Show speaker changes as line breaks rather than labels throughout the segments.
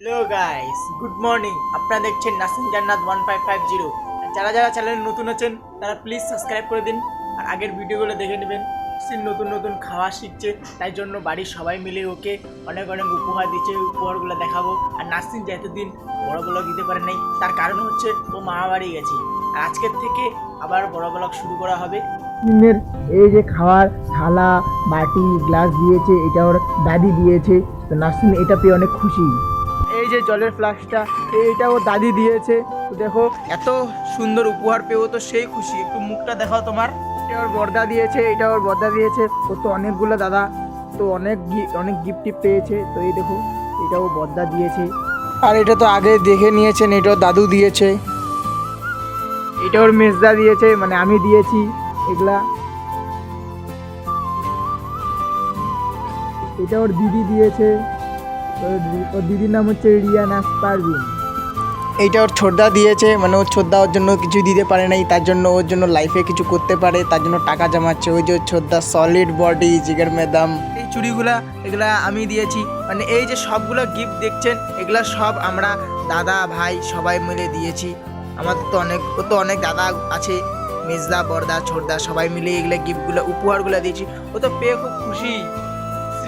Hello guys good morning আপনারা দেখছেন নাসিম জান্নাত ওয়ান ফাইভ ফাইভ জিরো যারা যারা চ্যানেলে নতুন আছেন, তারা প্লিজ সাবস্ক্রাইব করে দিন আর আগের ভিডিওগুলো দেখে নেবেন। সে নতুন নতুন খাওয়া শিখছে, তাই জন্য বাড়ির সবাই মিলে ওকে অনেক অনেক উপহার দিচ্ছে, উপহারগুলো দেখাবো। আর নাসিম যে এতদিন বড়গুলো দিতে পারে নাই, তার কারণ হচ্ছে ও মামা বাড়ি গেছে। আর আজকের থেকে আবার বড় ব্লগ শুরু করা হবে।
নাসরিনের এই যে খাওয়ার থালা, বাটি, গ্লাস দিয়েছে, এটা ওর দাদি দিয়েছে। তো নাসরিন এটা পেয়ে অনেক খুশি।
যে জলের ফ্লাস্কটা এইটা ও দাদি দিয়েছে। দেখো, এত সুন্দর উপহার পেয়েও তো সেই খুশি। একটু মুখটা দেখাও তোমার।
এটা ওর বর্দা দিয়েছে, এটা ওর বর্দা দিয়েছে। ও তো অনেকগুলো দাদা, তো অনেক অনেক গিফট পেয়েছে। তো এই দেখো এটা ও বর্দা দিয়েছে।
আর এটা তো আগে দেখে নিয়েছেন এটা দাদু দিয়েছে।
এটা ওর মেজদা দিয়েছে মানে আমি দিয়েছি এগুলা। এটা ওর দিদি দিয়েছে। ওর দিদির নাম হচ্ছে রিয়ানা পারভিন।
এইটা ওর ছোটদা দিয়েছে মানে ওর ছোটদা ওর জন্য কিছু দিতে পারে নাই তার জন্য ওর জন্য লাইফে কিছু করতে পারে তার জন্য টাকা জমাচ্ছে। ওই যে ওর ছোটদা সলিড বডি জিগের মেদাম এই চুড়িগুলা এগুলা আমি দিয়েছি। মানে এই যে সবগুলো গিফট দেখছেন এগুলা সব আমরা দাদা ভাই সবাই মিলে দিয়েছি। আমাদের তো অনেক ও তো অনেক দাদা আছে মেজদা বড়দা ছোটদা সবাই মিলে এগুলো গিফটগুলো উপহারগুলো দিয়েছি। ও তো পেয়ে খুব খুশি।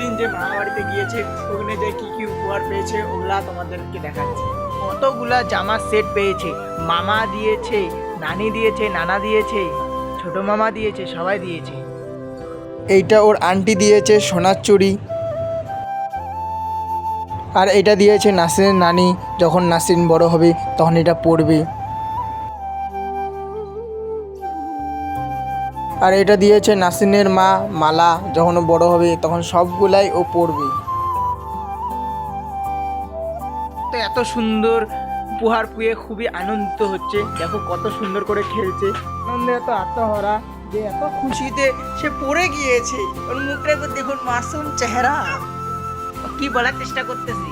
শ্রীন যে মামা বাড়িতে গিয়েছে, ওখানে যে কি কি উপহার পেয়েছে, ওগুলা তোমাদেরকে দেখাচ্ছি। কতগুলা জামা সেট পেয়েছে। মামা দিয়েছে, নানি দিয়েছে, নানা দিয়েছে, ছোট মামা দিয়েছে, সবাই দিয়েছে। এইটা ওর আন্টি দিয়েছে, সোনার চুড়ি। আর এটা দিয়েছে নাসরিনের নানি, যখন নাসিন বড় হবে, তখন এটা পড়বে আর এটা দিয়েছে নাসিনের মা, মালা, যখন বড় হবে তখন সবগুলাই ও পড়বে তো এত সুন্দর উপহার পেয়ে খুবই আনন্দিত হচ্ছে। দেখো কত সুন্দর করে খেলছে। আনন্দে এত আত্মহরা যে এত খুশিতে সে পড়ে গিয়েছে। ওর মুখটা দেখুন মাসুম চেহারা। কি বলার চেষ্টা করতেছি?